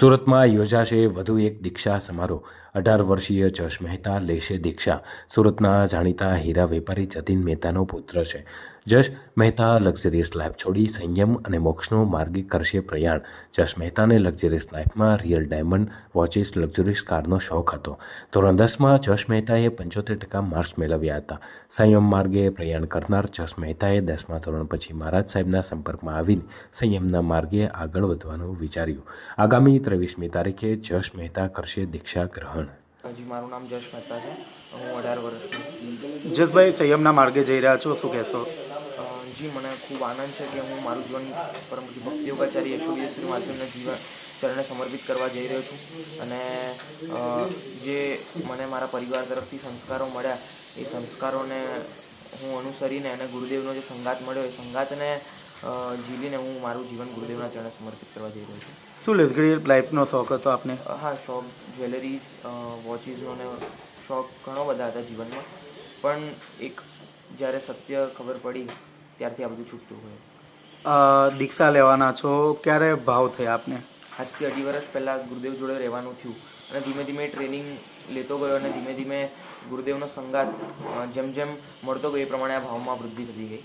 સુરતમાં યોજાશે વધુ એક દીક્ષા સમારોહ. અઢાર વર્ષીય જશ મહેતા લેશે દીક્ષા. સુરતના જાણીતા હીરા વેપારી જતીન મહેતાનો પુત્ર છે. જશ મહેતા લક્ઝરિયસ લાઈફ છોડી સંયમ અને મોક્ષનો માર્ગે કરશે પ્રયાણ. જશ મહેતાને લક્ઝરિયસ લાઈફમાં રિયલ ડાયમંડ વોચિસ લક્ઝરીયસ કારનો શોખ હતો. ધોરણ દસમાં જશ મહેતાએ પંચોતેર ટકા માર્ક્સ મેળવ્યા હતા. સંયમ માર્ગે પ્રયાણ કરનાર જશ મહેતાએ દસમા ધોરણ પછી મહારાજ સાહેબના સંપર્કમાં આવીને સંયમના માર્ગે આગળ વધવાનું વિચાર્યું. આગામી ત્રેવીસમી તારીખે જશ મહેતા કરશે દીક્ષા ગ્રહણ. હજી મારું નામ જશ મહેતા છે. હું અઢાર વર્ષનો. જશભાઈ સંયમના માર્ગે જઈ રહ્યા છો શું કહેશો? જી મને ખૂબ આનંદ છે કે હું મારું જીવન પરમ ભક્તિ યોગાચાર્ય યશોદેશ્વરી માધવના જીવન ચરણે સમર્પિત કરવા જઈ રહ્યો છું. અને જે મને મારા પરિવાર તરફથી સંસ્કારો મળ્યા એ સંસ્કારોને હું અનુસરીને અને ગુરુદેવનો જે સંગાત મળ્યો એ સંગાતને ઝીલીને હું મારું જીવન ગુરુદેવના ચરણે સમર્પિત કરવા જઈ રહ્યો છું. શું લક્ઝરી લાઈફનો શોખ હતો આપને? હા શોખ જ્વેલરીઝ વોચીસનો ને શોખ ઘણો બધા હતા જીવનમાં. પણ એક જ્યારે સત્ય ખબર પડી ત્યારથી આ બધું છૂટતું હોય. દીક્ષા લેવાના છો ક્યારે ભાવ થયા આપને? આજથી અઢી વર્ષ પહેલાં ગુરુદેવ જોડે રહેવાનું થયું. અને ધીમે ધીમે ટ્રેનિંગ લેતો ગયો અને ધીમે ધીમે ગુરુદેવનો સંગાત જેમ જેમ મળતો ગયો એ પ્રમાણે આ ભાવમાં વૃદ્ધિ થતી ગઈ.